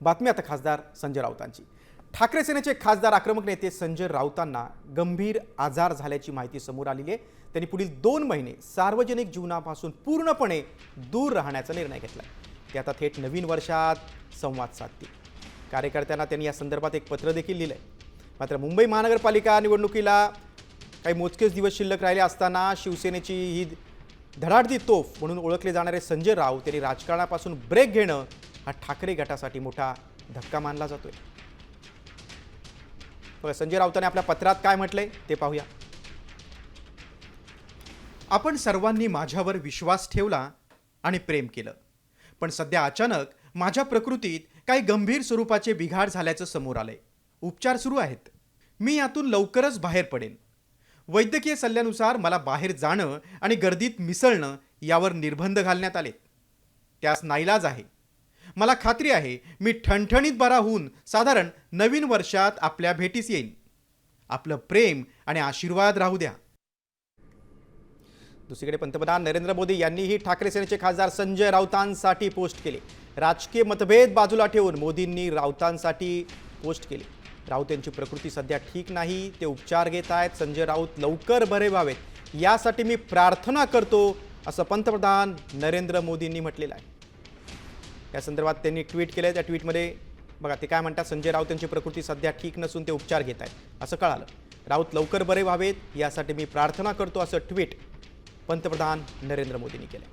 बातमी आता खासदार संजय राऊतांची. ठाकरे सेनेचे खासदार आक्रमक नेते संजय राऊतांना गंभीर आजार झाल्याची माहिती समोर आलेली आहे. त्यांनी पुढील दोन महिने सार्वजनिक जीवनापासून पूर्णपणे दूर राहण्याचा निर्णय घेतला ते आता थेट नवीन वर्षात संवाद साधतील. कार्यकर्त्यांना त्यांनी या संदर्भात एक पत्र देखील लिहिलं आहे मात्र मुंबई महानगरपालिका निवडणुकीला काही मोजकेच दिवस शिल्लक राहिले असताना शिवसेनेची ही धडाडती तोफ म्हणून ओळखले जाणारे संजय राऊत यांनी राजकारणापासून ब्रेक घेणं हा ठाकरे गटासाठी मोठा धक्का मानला जातोय. बघा संजय राऊतांनी आपल्या पत्रात काय म्हटलंय ते पाहूया. आपण सर्वांनी माझ्यावर विश्वास ठेवला आणि प्रेम केलं. पण सध्या अचानक माझ्या प्रकृतीत काही गंभीर स्वरूपाचे बिघाड झाल्याचं समोर आलंय. उपचार सुरू आहेत. मी यातून लवकरच बाहेर पडेन. वैद्यकीय सल्ल्यानुसार मला बाहेर जाणं आणि गर्दीत मिसळणं यावर निर्बंध घालण्यात आले त्यास नाईलाज आहे. मला खात्री आहे मी ठणठणीत बरा होऊन साधारण नवीन वर्षात आपल्या भेटीस येईन. आपलं प्रेम आणि आशीर्वाद राहू द्या. दुसरीकडे पंतप्रधान नरेंद्र मोदी यांनीही ठाकरे सेनेचे खासदार संजय राऊतांसाठी पोस्ट केले. राजकीय मतभेद बाजूला ठेवून मोदींनी राऊतांसाठी पोस्ट केले. राऊत यांची प्रकृती सध्या ठीक नाही ते उपचार घेत आहेत संजय राऊत लवकर बरे व्हावेत यासाठी मी प्रार्थना करतो असं पंतप्रधान नरेंद्र मोदींनी म्हटलेलं आहे. या संदर्भात त्यांनी ट्विट केलं त्या ट्विटमध्ये बघा ते काय म्हणतात संजय राऊत यांची प्रकृती सध्या ठीक नसून ते उपचार घेत आहेत असं कळालं. राऊत लवकर बरे व्हावेत यासाठी मी प्रार्थना करतो असं ट्विट पंतप्रधान नरेंद्र मोदींनी केलं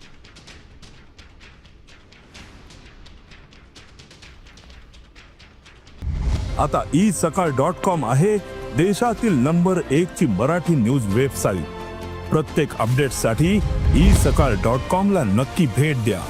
आता ई सकाळ डॉट कॉम आहे देशातील नंबर एक ची मराठी न्यूज वेबसाईट. प्रत्येक अपडेटसाठी ई सकाळ डॉट कॉम ला नक्की भेट द्या.